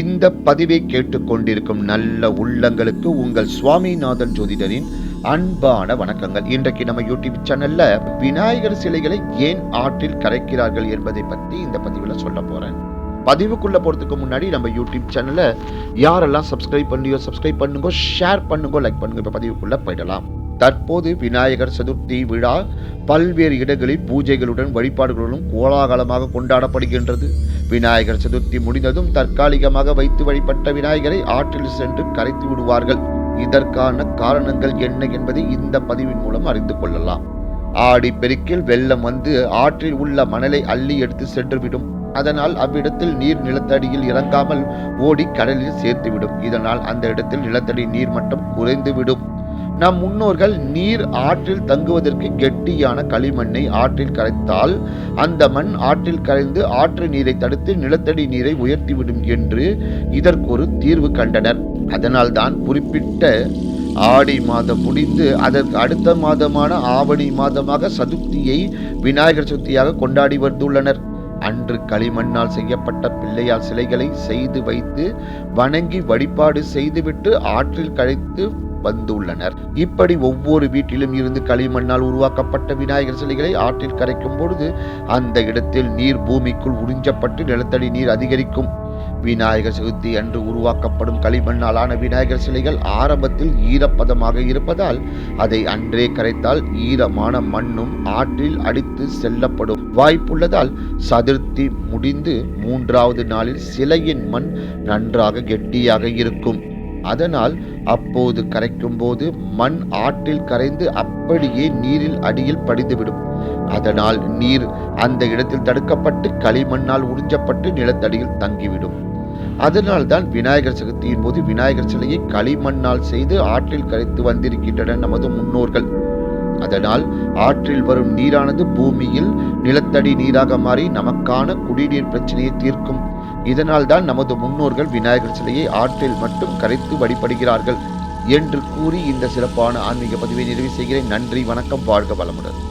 இந்த பதிவை கேட்டுக்கொண்டிருக்கும் நல்ல உள்ளங்களுக்கு உங்கள் சுவாமிநாதன் ஜோதிடரின் அன்பான வணக்கங்கள். இன்றைக்கு நம்ம யூடியூப் சேனல்ல விநாயகர் சிலைகளை ஏன் ஆற்றில் கரைக்கிறார்கள் என்பதை பற்றி இந்த பதிவில் சொல்ல போறேன். பதிவுக்குள்ள போறதுக்கு முன்னாடி நம்ம யூடியூப் சேனலை யாரெல்லாம் சப்ஸ்கிரைப் பண்ணியோ சப்ஸ்கிரைப் பண்ணுங்க ஷேர் பண்ணுங்க லைக் பண்ணுங்க இப்போ பதிவுக்குள்ள போயிடலாம். தற்போது விநாயகர் சதுர்த்தி விழா பல்வேறு இடங்களில் பூஜைகளுடன் வழிபாடுகளுடன் கோலாகலமாக கொண்டாடப்படுகின்றது. விநாயகர் சதுர்த்தி முடிந்ததும் தற்காலிகமாக வைத்து வழிபட்ட விநாயகரை ஆற்றில் சென்று கரைத்து விடுவார்கள். இதற்கான காரணங்கள் என்ன என்பதை இந்த பதிவின் மூலம் அறிந்து கொள்ளலாம். ஆடி பெருக்கில் வெள்ளம் வந்து ஆற்றில் உள்ள மணலை அள்ளி எடுத்து சென்றுவிடும். அதனால் அவ்விடத்தில் நீர் நிலத்தடியில் இறங்காமல் ஓடி கடலில் சேர்த்துவிடும். இதனால் அந்த இடத்தில் நிலத்தடி நீர் மட்டம் குறைந்துவிடும். நம் முன்னோர்கள் நீர் ஆற்றில் தங்குவதற்கு கெட்டியான களிமண்ணை ஆற்றில் கரைத்தால் அந்த மண் ஆற்றில் கரைந்து ஆற்று நீரை தடுத்து நிலத்தடி நீரை உயர்த்திவிடும் என்று இதற்கு ஒரு தீர்வு கண்டனர். அதனால்தான் குறிப்பிட்ட ஆடி மாதம் முடிந்து அதற்கு அடுத்த மாதமான ஆவணி மாதமாக சதுர்த்தியை விநாயகர் சதுர்த்தியாக கொண்டாடி வந்துள்ளனர். அன்று களிமண்ணால் செய்யப்பட்ட பிள்ளையார் சிலைகளை செய்து வைத்து வணங்கி வழிபாடு செய்துவிட்டு ஆற்றில் கழித்து வந்துள்ளனர். இப்படி ஒவ்வொரு வீட்டிலும் இருந்து களிமண்ணால் உருவாக்கப்பட்ட விநாயகர் சிலைகளை ஆற்றில் கரைக்கும் பொழுது அந்த இடத்தில் நீர் பூமிக்குள் உறிஞ்சப்பட்டு நிலத்தடி நீர் அதிகரிக்கும். விநாயகர் சதுர்த்தி அன்று உருவாக்கப்படும் களிமண்ணாலான விநாயகர் சிலைகள் ஆரம்பத்தில் ஈரப்பதமாக இருப்பதால் அதை அன்றே கரைத்தால் ஈரமான மண்ணும் ஆற்றில் அடித்து செல்லப்படும். வாய்ப்புள்ளதால் சதுர்த்தி முடிந்து மூன்றாவது நாளில் சிலையின் மண் நன்றாக கெட்டியாக இருக்கும். அதனால் அப்போது கரைக்கும் போது மண் ஆற்றில் கரைந்து அப்படியே நீரில் அடியில் படிந்துவிடும். அதனால் நீர் அந்த இடத்தில் தடுக்கப்பட்டு களிமண்ணால் உறிஞ்சப்பட்டு நிலத்தடியில் தங்கிவிடும். அதனால் தான் விநாயகர் சதுர்த்தியின் போது விநாயகர் சிலையை களிமண்ணால் செய்து ஆற்றில் கரைத்து வந்திருக்கின்றன நமது முன்னோர்கள். அதனால் ஆற்றில் வரும் நீரானது பூமியில் நிலத்தடி நீராக மாறி நமக்கான குடிநீர் பிரச்சனையை தீர்க்கும். இதனால் தான் நமது முன்னோர்கள் விநாயகர் சிலையை ஆற்றில் மட்டும் கரைத்து வழிபடுகிறார்கள். என்று கூறி இந்த சிறப்பான ஆன்மீக பதிவை நிறைவு செய்கிறேன். நன்றி வணக்கம் வாழ்க வளமுடன்.